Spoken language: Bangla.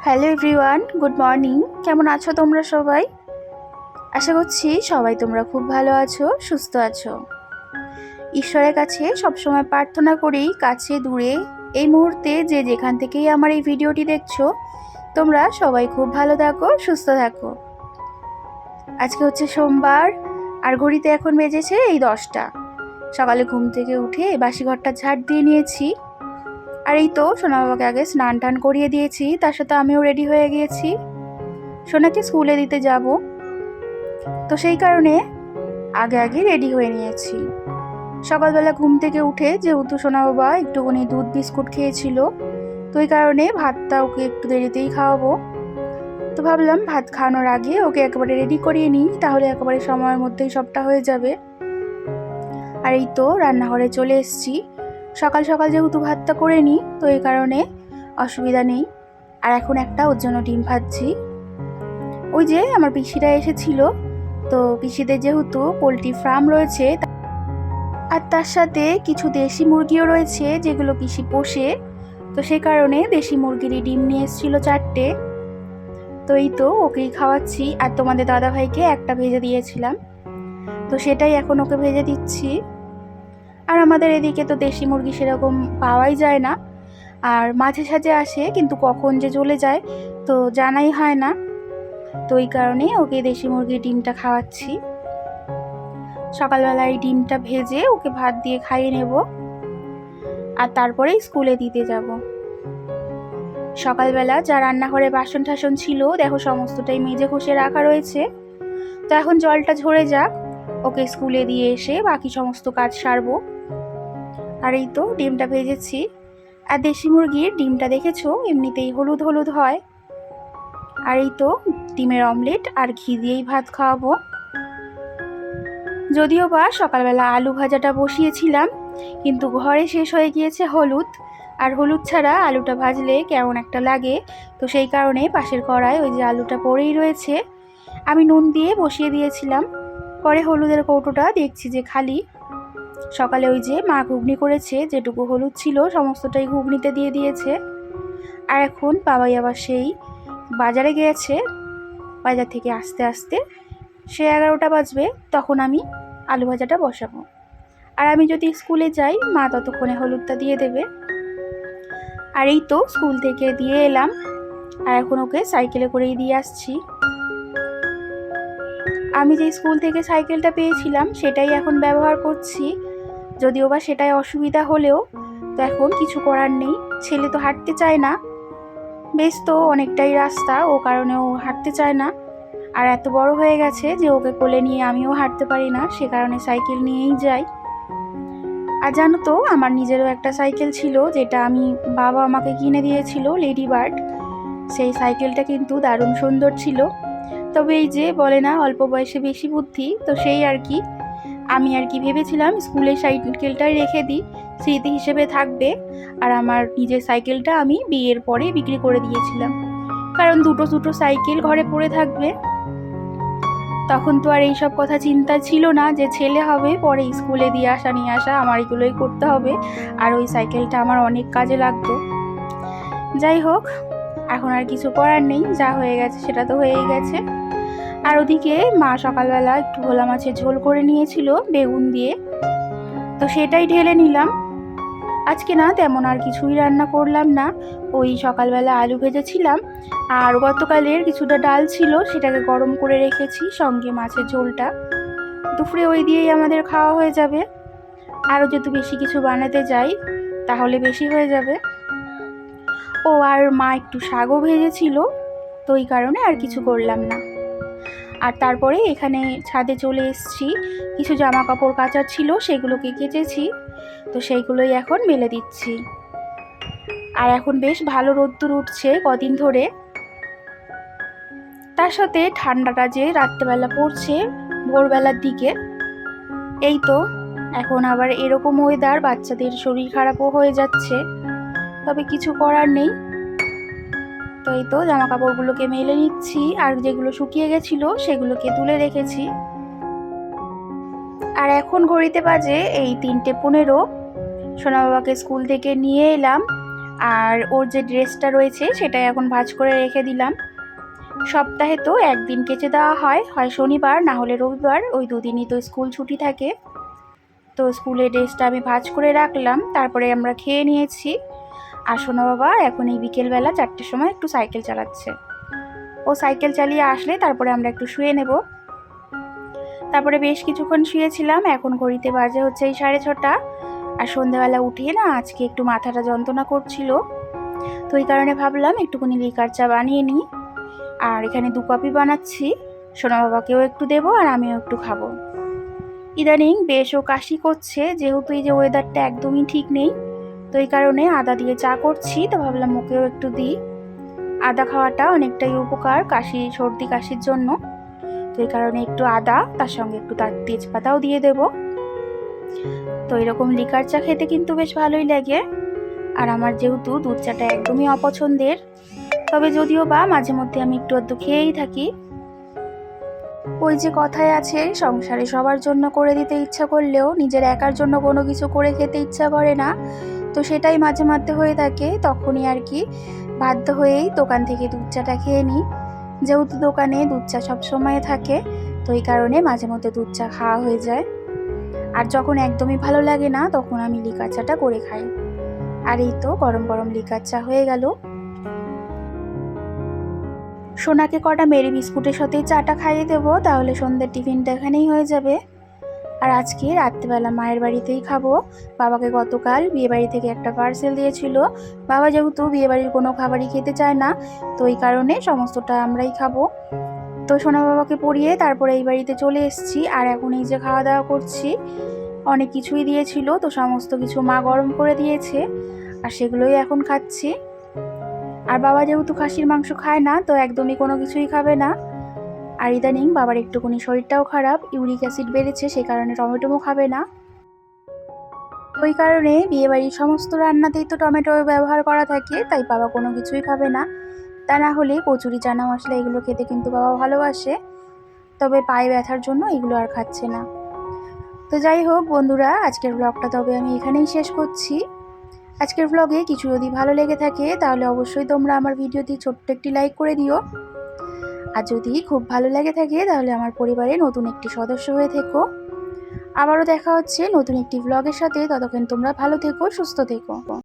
Hello everyone, good morning. কেমন আছো তোমরা সবাই? আশা করছি সবাই তোমরা খুব ভালো আছো, সুস্থ আছো। ঈশ্বরের কাছে সবসময় প্রার্থনা করি, কাছে, দূরে, এই মুহূর্তে যে যেখান থেকেই আমার এই ভিডিওটি দেখছ, তোমরা সবাই খুব ভালো থাকো, সুস্থ থাকো। আজকে হচ্ছে সোমবার, আর ঘড়িতে এখন বেজেছে এই দশটা। সকালে ঘুম থেকে উঠে বাসি ঘরটা ঝাড় দিয়ে নিয়েছি। আর এই তো সোনা বাবাকে আগে স্নান টান করিয়ে দিয়েছি, তার সাথে আমিও রেডি হয়ে গিয়েছি। সোনাকে স্কুলে দিতে যাব। তো সেই কারণে আগে আগে রেডি হয়ে নিয়েছি। সকালবেলা ঘুম থেকে উঠে যেহেতু সোনা বাবা একটুখানি দুধ বিস্কুট খেয়েছিল, তো এই কারণে ভাতটা ওকে একটু দেরিতেই খাওয়াবো। তো ভাবলাম ভাত খাওয়ানোর আগে ওকে একেবারে রেডি করিয়ে নিই, তাহলে একেবারে সময়ের মধ্যেই সবটা হয়ে যাবে। আর এই তো রান্নাঘরে চলে এসেছি। সকাল সকাল যেহেতু ভাতটা করে নিই তো এই কারণে অসুবিধা নেই। আর এখন একটা, ওর জন্য ডিম ভাজছি। ওই যে আমার পিসিরা এসেছিল, তো পিসিদের যেহেতু পোলট্রি ফার্ম রয়েছে, আর তার সাথে কিছু দেশি মুরগিও রয়েছে, যেগুলো পিসি পোষে। তো সেই কারণে দেশি মুরগিরই ডিম নিয়ে এসেছিল চারটে। তো এই তো ওকেই খাওয়াচ্ছি, আর তোমাদের দাদাভাইকে একটা ভেজে দিয়েছিলাম। তো সেটাই এখন ওকে ভেজে দিচ্ছি। আর আমাদের এদিকে তো দেশি মুরগি সেরকম পাওয়াই যায় না। আর মাঝে সাঝে আসে, কিন্তু কখন যে চলে যায় তো জানাই হয় না। তো এই কারণে ওকে দেশি মুরগির ডিমটা খাওয়াচ্ছি। সকালবেলায় ডিমটা ভেজে ওকে ভাত দিয়ে খাইয়ে নেব। আর তারপরে স্কুলে দিতে যাব। সকালবেলা যা রান্নাঘরে বাসন টাসন ছিল, দেখো সমস্তটাই মেজে ঘষে রাখা রয়েছে। তো এখন জলটা ঝরে যাক। ওকে স্কুলে দিয়ে এসে বাকি সমস্ত কাজ সারবো। আর এই তো ডিমটা ভেজেছি। আর দেশি মুরগির ডিমটা দেখেছ? এমনিতেই হলুদ হলুদ হয়। আর এই তো ডিমের অমলেট আর ঘি দিয়েই ভাত খাওয়াবো। যদিও বা সকালবেলা আলু ভাজাটা বসিয়েছিলাম, কিন্তু ঘরে শেষ হয়ে গিয়েছে হলুদ। আর হলুদ ছাড়া আলুটা ভাজলে কেমন একটা লাগে। তো সেই কারণে পাশের কড়ায় ওই যে আলুটা পড়েই রয়েছে। আমি নুন দিয়ে বসিয়ে দিয়েছিলাম। পরে হলুদের কৌটোটা দেখছি যে খালি। সকালে ওই যে মা ঘুগনি করেছে, যেটুকু হলুদ ছিল, সমস্তটাই ঘুগনিতে দিয়ে দিয়েছে। আর এখন বাবাই আবার সেই বাজারে গিয়েছে। বাজার থেকে আস্তে আস্তে সে এগারোটা বাজবে, তখন আমি আলু ভাজাটা বসাবো। আর আমি যদি স্কুলে যাই, মা ততক্ষণে হলুদটা দিয়ে দেবে। আর এই তো স্কুল থেকে দিয়ে এলাম। আর এখন ওকে সাইকেলে করেই দিয়ে আসছি। আমি যে স্কুল থেকে সাইকেলটা পেয়েছিলাম, সেটাই এখন ব্যবহার করছি। যদিও বা সেটাই অসুবিধা হলেও, তো এখন কিছু করার নেই। ছেলে তো হাঁটতে চায় না। বেশ তো, অনেকটাই রাস্তা, ও কারণে ও হাঁটতে চায় না। আর এত বড় হয়ে গেছে যে ওকে কোলে নিয়ে আমিও হাঁটতে পারি না, সে কারণে সাইকেল নিয়েই যাই। আর জানো তো, আমার নিজেরও একটা সাইকেল ছিল, যেটা আমি বাবা আমাকে কিনে দিয়েছিল, লেডি বার্ড। সেই সাইকেলটা কিন্তু দারুণ সুন্দর ছিল। তবে এই যে বলে না, অল্প বয়সে বেশি বুদ্ধি, তো সেই আর কি। আমি আর কি ভেবেছিলাম স্কুলের সাইকেলটাই রেখে দিই, স্মৃতি হিসেবে থাকবে। আর আমার নিজের সাইকেলটা আমি বিয়ের পরে বিক্রি করে দিয়েছিলাম। কারণ দুটো দুটো সাইকেল ঘরে পড়ে থাকবে। তখন তো আর এইসব কথা চিন্তা ছিল না যে ছেলে হবে, পরে স্কুলে দিয়ে আসা নিয়ে আসা আমার এগুলোই করতে হবে। আর ওই সাইকেলটা আমার অনেক কাজে লাগতো। যাই হোক, এখন আর কিছু করার নেই, যা হয়ে গেছে সেটা তো হয়েই গেছে। আর ওদিকে মা সকালবেলা একটু ভোলা মাছের ঝোল করে নিয়েছিল, বেগুন দিয়ে। তো সেটাই ঢেলে নিলাম। আজকে না তেমন আর কিছুই রান্না করলাম না। ওই সকালবেলা আলু ভেজেছিলাম, আর গতকালের কিছুটা ডাল ছিল, সেটাকে গরম করে রেখেছি সঙ্গে মাছের ঝোলটা। দুপুরে ওই দিয়েই আমাদের খাওয়া হয়ে যাবে। আরও যদি বেশি কিছু বানাতে যাই, তাহলে বেশি হয়ে যাবে। ও আর মা একটু শাকও ভেজেছিল, তো ওই কারণে আর কিছু করলাম না। আর তারপরে এখানে ছাদে চলে এসেছি। কিছু জামা কাপড় কাচার ছিল, সেগুলোকে কেচেছি। তো সেইগুলোই এখন মেলে দিচ্ছি। আর এখন বেশ ভালো রোদ্দুর উঠছে কদিন ধরে। তার সাথে ঠান্ডাটা যে রাত্রেবেলা পড়ছে, ভোরবেলার দিকে, এই তো। এখন আবার এরকম ওয়েদার বাচ্চাদের শরীর খারাপও হয়ে যাচ্ছে। তবে কিছু করার নেই। তো এই তো জামা কাপড়গুলোকে মেলে নিচ্ছি, আর যেগুলো শুকিয়ে গেছিল সেগুলোকে তুলে রেখেছি। আর এখন ঘড়িতে বাজে এই তিনটে পনেরো। সোনা বাবাকে স্কুল থেকে নিয়ে এলাম, আর ওর যে ড্রেসটা রয়েছে সেটাই এখন ভাজ করে রেখে দিলাম। সপ্তাহে তো একদিন কেচে দেওয়া হয় হয় শনিবার, না হলে রবিবার, ওই দুদিনই তো স্কুল ছুটি থাকে। তো স্কুলের ড্রেসটা আমি ভাজ করে রাখলাম, তারপরে আমরা খেয়ে নিয়েছি। আর সোনা বাবা, এখন এই বিকেলবেলা চারটের সময় একটু সাইকেল চালাচ্ছে। ও সাইকেল চালিয়ে আসলে তারপরে আমরা একটু শুয়ে নেব। তারপরে বেশ কিছুক্ষণ শুয়েছিলাম, এখন ঘড়িতে বাজে হচ্ছে এই সাড়ে ছটা। আর সন্ধ্যাবেলা উঠিয়ে না আজকে একটু মাথাটা যন্ত্রণা করছিল। তো এই কারণে ভাবলাম একটুখানি লিকার চা বানিয়ে নিই। আর এখানে দু কপি বানাচ্ছি। সোনা বাবাকেও একটু দেবো আর আমিও একটু খাব। ইদানিং বেশ ও কাশি করছে, যেহেতু এই যে ওয়েদারটা একদমই ঠিক নেই। তো এই কারণে আদা দিয়ে চা করছি, তো ভাবলাম ওকেও একটু দিই। আদা খাওয়াটা অনেকটাই উপকার কাশি, সর্দি কাশির জন্য। তো এই কারণে একটু আদা, তার সঙ্গে একটু তার তেজপাতাও দিয়ে দেব। তো এরকম লিকার চা খেতে কিন্তু বেশ ভালোই লাগে। আর আমার যেহেতু দুধ চাটা একদমই অপছন্দের, তবে যদিও বা মাঝে মধ্যে আমি একটু আধটু খেয়েই থাকি। ওই যে কথায় আছে, সংসারে সবার জন্য করে দিতে ইচ্ছা করলেও নিজের একার জন্য কোনো কিছু করে খেতে ইচ্ছা করে না। তো সেটাই মাঝে মাঝে হয়ে থাকে, তখনই আর কি বাধ্য হয়েই দোকান থেকে দুধ চাটা খেয়ে নিই। যেহেতু দোকানে দুধ চা সবসময় থাকে, তো এই কারণে মাঝে মধ্যে দুধ চা খাওয়া হয়ে যায়। আর যখন একদমই ভালো লাগে না, তখন আমি লিকার চাটা করে খাই। আর এই তো গরম গরম লিকার চা হয়ে গেল। সোনাকে কটা মেরি বিস্কুটের সাথে চাটা খাইয়ে দেবো, তাহলে সন্ধ্যের টিফিনটা এখানেই হয়ে যাবে। আর আজকে রাত্রিবেলা মায়ের বাড়িতেই খাব। বাবাকে গতকাল বিয়েবাড়ি থেকে একটা পার্সেল দিয়েছিল। বাবা যেহেতু বিয়েবাড়ির কোনো খাবারই খেতে চায় না, তো এই কারণে সমস্তটা আমরাই খাব। তো সোনা বাবাকে পরিয়ে তারপরে এই বাড়িতে চলে এসেছি আর এখন এই যে খাওয়া দাওয়া করছি, অনেক কিছুই দিয়েছিল, তো সমস্ত কিছু মা গরম করে দিয়েছে আর সেগুলোই এখন খাচ্ছি। আর বাবা যেহেতু খাসির মাংস খায় না, তো একদমই কোনো কিছুই খাবে না। আর ইদানিং বাবার একটুখানি শরীরটাও খারাপ, ইউরিক অ্যাসিড বেড়েছে, সে কারণে টমেটোও খাবে না। ওই কারণে বিয়েবাড়ির সমস্ত রান্নাতেই তো টমেটো ব্যবহার করা থাকে, তাই বাবা কোনো কিছুই খাবে না। তা না হলে কচুরি, চানা মশলা এগুলো খেতে কিন্তু বাবা ভালোবাসে, তবে পায়ে ব্যথার জন্য এগুলো আর খাচ্ছে না। তো যাই হোক বন্ধুরা, আজকের ব্লগটা তবে আমি এখানেই শেষ করছি। আজকের ব্লগে কিছু যদি ভালো লেগে থাকে, তাহলে অবশ্যই তোমরা আমার ভিডিওটি ছোট্ট একটি লাইক করে দিও। আর যদি খুব ভালো লাগে থাকে, তাহলে আমার পরিবারে নতুন একটি সদস্য হয়ে থেকো। আবারও দেখা হচ্ছে নতুন একটি ব্লগের সাথে। ততক্ষণ তোমরা ভালো থেকো, সুস্থ থেকো।